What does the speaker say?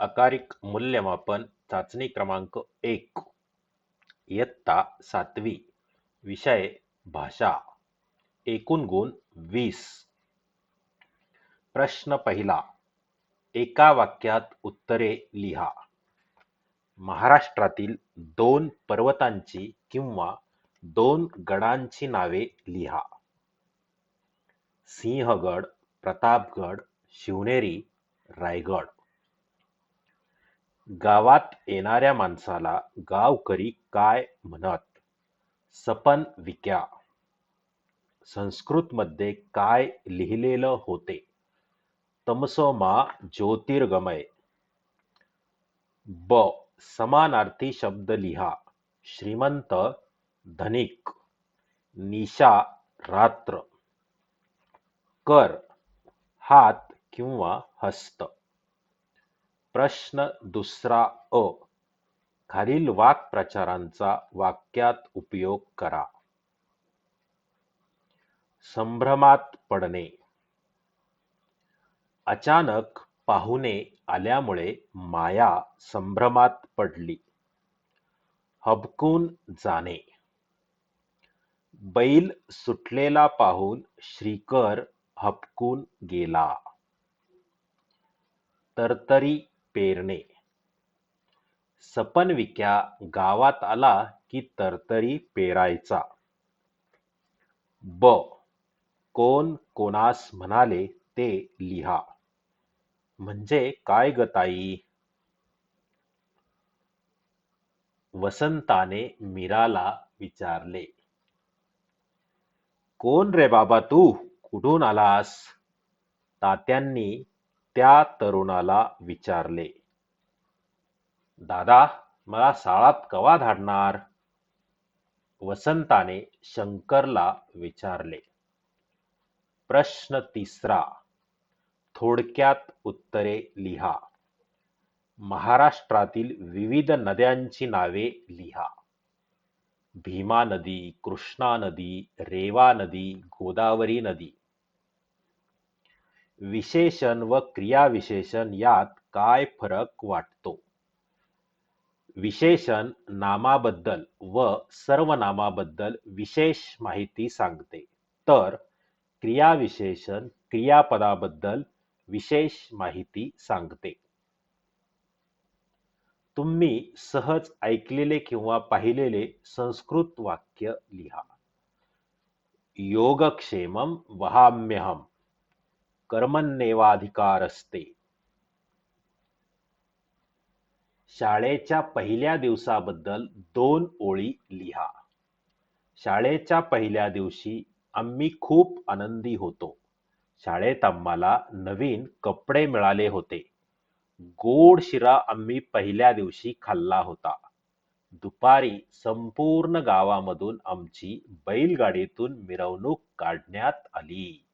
अकारिक मूल्यमापन चाचणी क्रमांक एक. इयत्ता सातवी. विषय भाषा. एकूण गुण वीस. प्रश्न पहिला. एका वाक्यात उत्तरे लिहा. महाराष्ट्रातील दोन पर्वतांची किंवा दोन गडांची नावे लिहा. सिंहगड प्रतापगड शिवनेरी रायगड. गावात येणाऱ्या माणसाला गावकरी काय म्हणत? सपन विक्या. संस्कृतमध्ये काय लिहिलेलं होते? तमसोमा ज्योतिर्गमय. ब. समानार्थी शब्द लिहा. श्रीमंत धनिक. निशा रात्र. कर. हात किंवा हस्त. प्रश्न दुसरा अ. खालील वाक्प्रचारांचा वाक्यात उपयोग करा. संभ्रमात पडणे. अचानक पाहुणे आल्यामुळे माया संभ्रमात पडली. हबकून जाणे. बैल सुटलेला पाहून श्रीकर हबकून गेला. तरतरी पेरणे. सपन विक्या गावात आला की तरतरी पेरायचा. ब. कोण कोणास म्हणाले ते लिहा. म्हणजे काय गताई वसंताने मीराला विचारले. कोण रे बाबा तू? कुठून आलास? तात्यांनी त्या तरुणाला विचारले दादा मला साळात कवा धाडणार? वसंताने शंकरला विचारले प्रश्न तिसरा थोडक्यात उत्तरे लिहा. महाराष्ट्रातील विविध नद्यांची नावे लिहा. भीमा नदी कृष्णा नदी रेवा नदी गोदावरी नदी विशेषण व क्रियाविशेषण यात काय फरक वाटतो? विशेषण नामाबद्दल व सर्वनामाबद्दल विशेष माहिती सांगते. तर क्रियाविशेषण क्रियापदाबद्दल विशेष माहिती सांगते. तुम्ही सहज ऐकलेले किंवा पाहिलेले संस्कृत वाक्य लिहा. योगक्षेमम वहाम्यहम. कर्मण्येवाधिकारस्ते शाळेच्या पहिल्या दिवसाबद्दल दोन ओळी लिहा. शाळेच्या पहिल्या दिवशी आम्ही खूप आनंदी होतो. शाळेत आम्हाला नवीन कपडे मिळाले होते. गोड शिरा आम्ही पहिल्या दिवशी खाल्ला होता. दुपारी संपूर्ण गावामधून आमची बैलगाडीतून मिरवणूक काढण्यात आली.